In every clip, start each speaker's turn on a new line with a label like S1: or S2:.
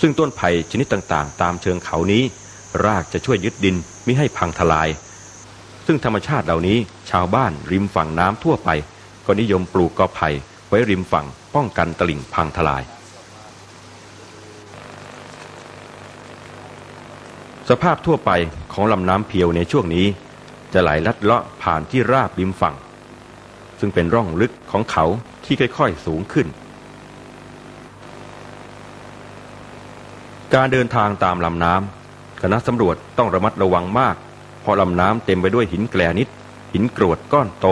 S1: ซึ่งต้นไผ่ชนิดต่างๆ ตามเชิงเขานี้ รากจะช่วยยึดดินมิให้พังทลาย ซึ่งธรรมชาติเหล่านี้ชาวบ้านริมฝั่งน้ำทั่วไป ก็นิยมปลูกกอไผ่ไว้ริมฝั่งป้องกันตลิ่งพังทลาย สภาพทั่วไปของลำน้ำเพียวในช่วงนี้ จะไหลลัดเลาะผ่านที่ราบริมฝั่ง ซึ่งเป็นร่องลึกของเขาที่ค่อยๆสูงขึ้น การเดินทางตามลำน้ำคณะสำรวจต้องระมัดระวังมาก เพราะลำน้ำเต็มไปด้วยหินแกลนิด หินกรวดก้อนโต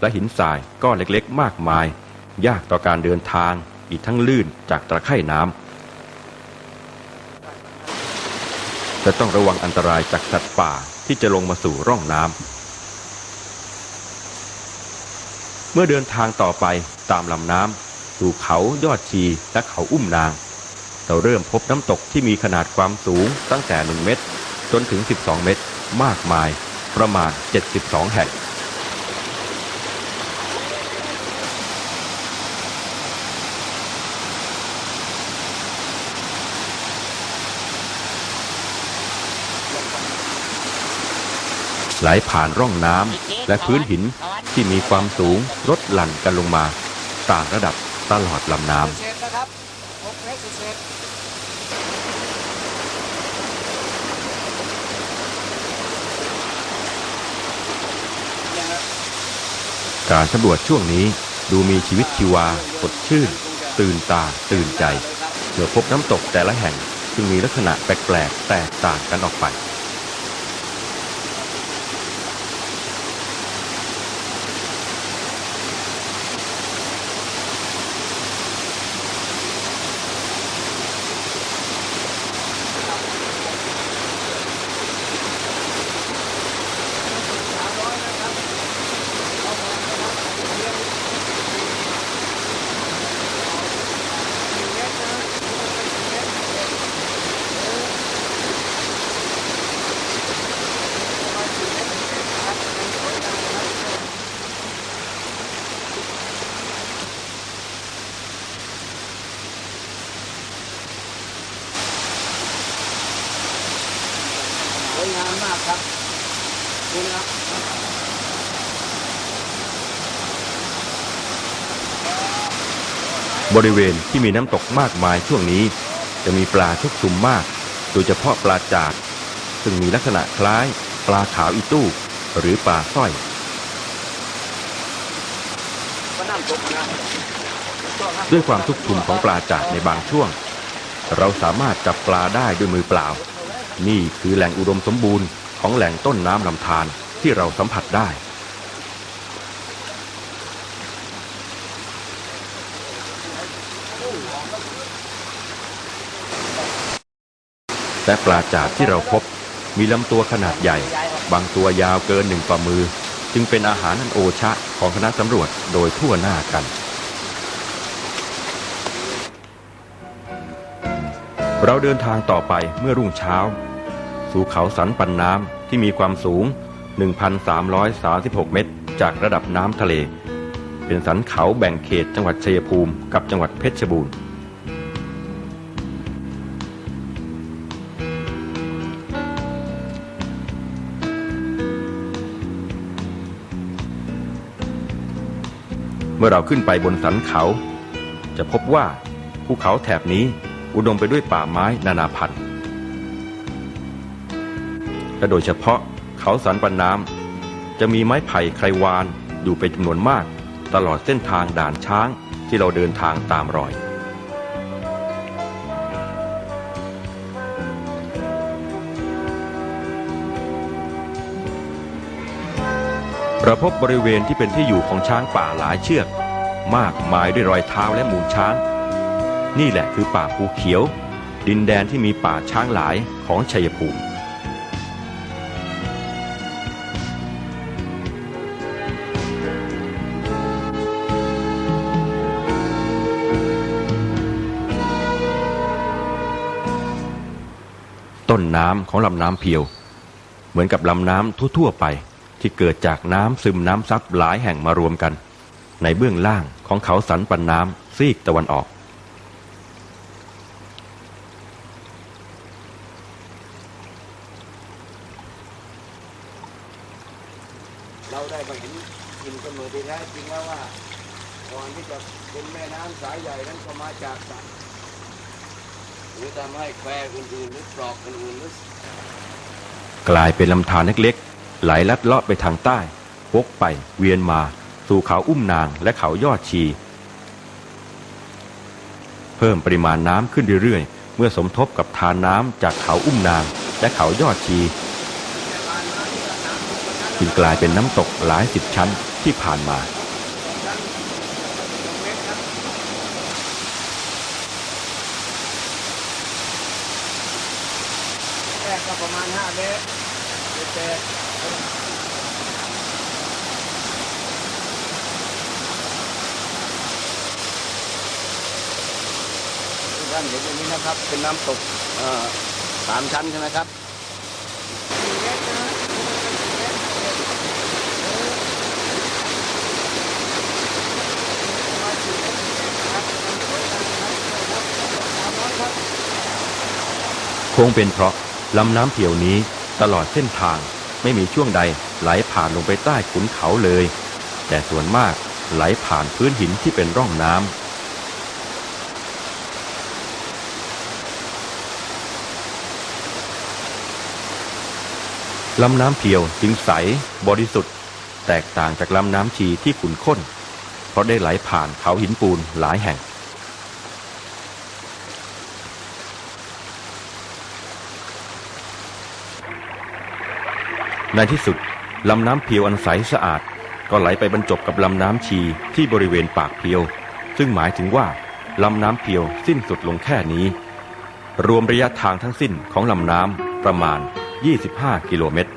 S1: และหินทรายก้อนเล็กๆ มากมาย ยากต่อการเดินทางอีกทั้งลื่นจากตะไคร่น้ำและต้องระวังอันตรายจากสัตว์ป่าที่จะลงมาสู่ร่องน้ำเมื่อเดินทางต่อไปตามลำน้ำสู่เขายอดชีและเขาอุ้มนาง เราเริ่มพบน้ำตกที่มีขนาดความสูงตั้งแต่ 1 เมตร จนถึง 12 เมตร มากมายประมาณ 72 แห่ง ไหลผ่านร่องน้ำและพื้นหินที่มีความสูงลดหลั่นกันลงมา ต่างระดับตลอดลำน้
S2: เศษนะครับหกเมต
S1: การสำรวจช่วงนี้ดูมีชีวิตชีวาสดชื่น ตื่นตาตื่นใจเมื่อพบน้ำตกแต่ละแห่งซึ่งมีลักษณะแปลกๆ แตกต่างกันออกไป
S2: มากครับดูนะครับ
S1: บริเวณที่มีน้ำตกมากมายช่วงนี้ จะมีปลาชุกชุมมาก โดยเฉพาะปลาจาดซึ่งมีลักษณะคล้าย ปลาขาวอีตู้ หรือปลาสร้อยด้วยความชุกชุมของปลาจาดในบางช่วง เราสามารถจับปลาได้ด้วยมือเปล่า นี่คือแหล่งอุดมสมบูรณ์ของแหล่งต้นน้ำลำธารที่เราสัมผัสได้ แต่ปลาจาดที่เราพบมีลำตัวขนาดใหญ่ บางตัวยาวเกินหนึ่งฝ่ามือ จึงเป็นอาหารอันโอชะของคณะสำรวจโดยทั่วหน้ากัน เราเดินทางต่อไปเมื่อรุ่งเช้า สู่เขาสันปันน้ำที่มีความสูง 1,336 เมตร จากระดับน้ำทะเล เป็นสันเขาแบ่งเขตจังหวัดชัยภูมิกับจังหวัดเพชรบูรณ์เมื่อเราขึ้นไปบนสันเขา จะพบว่าภูเขาแถบนี้ อุดมไปด้วยป่าไม้นานาพันธุ์และโดยเฉพาะเขาสันปันน้ำจะมีไม้ไผ่ไครวานอยู่เป็นจำนวนมาก ตลอดเส้นทางด่านช้างที่เราเดินทางตามรอยเราพบบริเวณที่เป็นที่อยู่ของช้างป่าหลายเชือก มากมายด้วยรอยเท้าและมูลช้าง นี่แหละคือป่าภูเขียว ดินแดนที่มีป่าช้างหลายของชัยภูมิต้นน้ำของลำน้ำเพียว เหมือนกับลำน้ำทั่วๆไป ที่เกิดจากน้ำซึมน้ำซับหลายแห่งมารวมกัน ในเบื้องล่างของเขาสันปันน้ำซีกตะวันออก
S2: กำเนิดที่แท้จริงแล้วว่าก่อนที่จะเป็นแม่น้ำสายใหญ่นั้นก็มาจากสัตว์หรือทำให้แควอื่นๆหรือปลอกอื่นๆหรือก
S1: ลายเป็นลำธารเล็กๆ ไหลลัดเลาะไปทางใต้วกไปเวียนมา สู่เขาอุ้มนางและเขายอดชี เพิ่มปริมาณน้ำขึ้นเรื่อยๆ เมื่อสมทบกับทานน้ำจากเขาอุ้มนางและเขายอดชี จึงกลายเป็นน้ำตกหลายสิบชั้น ที่ผ่านมา
S2: แรกก็ประมาณ5เมตรเศษๆท่านเห็นอย่างนี้นะครับ เป็นน้ำตกเอ่อสามชั้นใช่ไหมครับ
S1: คงเป็นเพราะลำน้ำเที่ยวนี้ตลอดเส้นทางไม่มีช่วงใดไหลผ่านลงไปใต้ขุนเขาเลย แต่ส่วนมากไหลผ่านพื้นหินที่เป็นร่องน้ำลำน้ำเพียวจึงใสบริสุทธิ์ แตกต่างจากลำน้ำชีที่ขุ่นข้น เพราะได้ไหลผ่านเขาหินปูนหลายแห่ง ในที่สุดลำน้ำเพียวอันใสสะอาด ก็ไหลไปบรรจบกับลำน้ำชีที่บริเวณปากเพียว ซึ่งหมายถึงว่าลำน้ำเพียวสิ้นสุดลงแค่นี้ รวมระยะทางทั้งสิ้นของลำน้ำประมาณ 25 กิโลเมตร